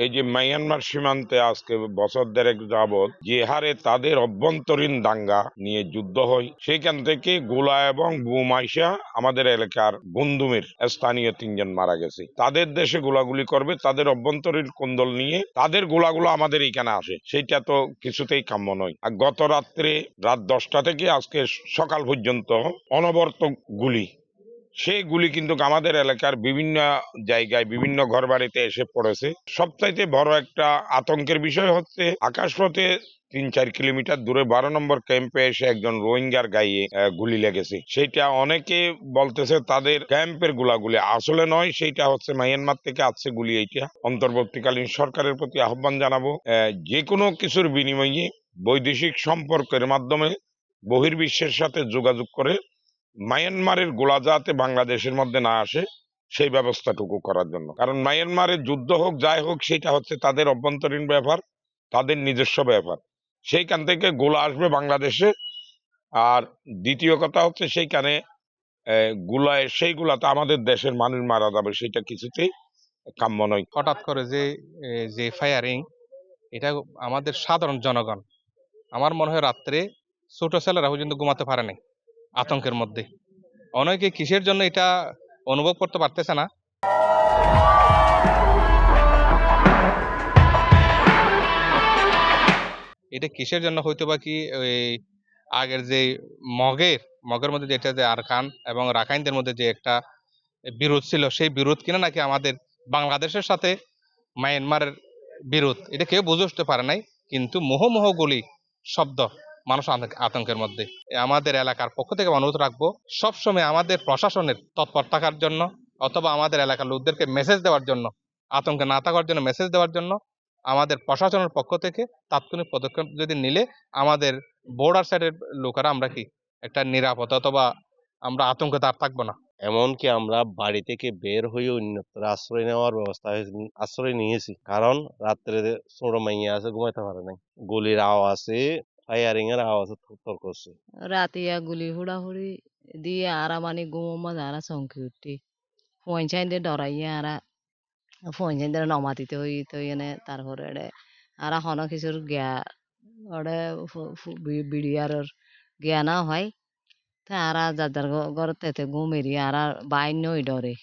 এই যে মায়ানমার সীমান্তে আজকে বছর দেড়েক যাবৎ যে হারে তাদের অভ্যন্তরীণ দাঙ্গা নিয়ে যুদ্ধ হয়। সেখান থেকে গোলা এবং বুমাইশা আমাদের এলাকার বন্ধুমের স্থানীয় তিনজন মারা গেছে। তাদের দেশে গোলাগুলি করবে, তাদের অভ্যন্তরীণ কোন্দল নিয়ে তাদের গোলাগুলো আমাদের এখানে আসে। সেইটা তো কিছুতেই কাম্য নয়। আর গত রাত্রে রাত দশটা থেকে আজকে সকাল পর্যন্ত অনবর্ত গুলি সেই গুলি কিন্তু আমাদের এলাকার বিভিন্ন জায়গায়, বিভিন্ন ঘরবাড়িতে এসে পড়েছে। সবচাইতে বড় একটা আতঙ্কের বিষয় হচ্ছে, আকাশপথে তিন চার কিলোমিটার দূরে বারো নম্বর ক্যাম্পে এসে একজন রোহিঙ্গার গায়ে গুলি লেগেছে। সেইটা অনেকে বলতেছে তাদের ক্যাম্পের গুলাগুলি আসলে নয়, সেটা হচ্ছে মায়ানমার থেকে আসছে গুলি এইটা। অন্তর্বর্তীকালীন সরকারের প্রতি আহ্বান জানাব যে কোনো কিছুর বিনিময়ে বৈদেশিক সম্পর্কের মাধ্যমে বহির্বিশ্বের সাথে যোগাযোগ করে মায়ানমারের গোলা যাতে বাংলাদেশের মধ্যে না আসে, সেই ব্যবস্থাটুকু করার জন্য। কারণ মায়ানমারের যুদ্ধ হোক, যাই হোক, সেটা হচ্ছে তাদের অভ্যন্তরীণ ব্যাপার, তাদের নিজস্ব ব্যাপার। সেইখান থেকে গোলা আসবে বাংলাদেশে। আর দ্বিতীয় কথা হচ্ছে সেইখানে গুলায় সেইগুলাতে আমাদের দেশের মানুষ মারা যাবে, সেটা কিছুতেই কাম্য নয়। হঠাৎ করে যে যে ফায়ারিং এটা আমাদের সাধারণ জনগণ। আমার মনে হয় রাত্রে ছোট ছেলেরা পর্যন্ত ঘুমাতে পারে নাই। আতঙ্কের মধ্যে। অনেকে কিসের জন্য এটা অনুভব করতে পারতেছে না। এটা কিসের জন্য হয়তো বা কি আগের যে মগের মগের মধ্যে যেটা যে আরকান এবং রাখাইনদের মধ্যে যে একটা বিরোধ ছিল, সেই বিরোধ কিনা নাকি আমাদের বাংলাদেশের সাথে মায়ানমারের বিরোধ, এটা কেউ বুঝে উঠতে পারে নাই। কিন্তু মোহ মোহ গুলি, শব্দ মানুষ আতঙ্ক- আতঙ্কের মধ্যে। আমাদের এলাকার পক্ষ থেকে অনুরোধ রাখব, সবসময় আমাদের প্রশাসনের তৎপর থাকার জন্য অথবা আমাদের এলাকার লোকদেরকে মেসেজ দেওয়ার জন্য, আতঙ্কে না থাকার জন্য মেসেজ দেওয়ার জন্য আমাদের প্রশাসনের পক্ষ থেকে তাৎক্ষণিক পদক্ষেপ যদি নিলে আমাদের বর্ডার সাইডের লোকেরা আমরা কি একটা নিরাপদ অথবা আমরা আতঙ্কে তার থাকব না। এমনকি আমরা বাড়ি থেকে বের হয়ে অন্যত্র আশ্রয় নেওয়ার ব্যবস্থা আশ্রয় নিয়েছি। কারণ রাত্রে ছোট মাইয়া আছে, ঘুমাইতে পারে নাই। গুলির আওয়াজে ফায়ারিং এর আওয়াজে থরথর করছে। রাতিয়া গুলি হুড়াহুড়ি দিয়ে আরা মানে গুমো মাঝে আরা চমকি উঠি। পয়সাই দিয়ে ডরাইয়া আরা। পয়সাই দিয়ে নমাতিতে হই তো এনে তারপরে এড়ে আরা হন কিছুর গিয়া ওড়ে বিড়িয়ার জ্ঞা না হয়। তা আরা যাদের ঘর তেতে ঘুমেরি আরা বাইন নই ডরে।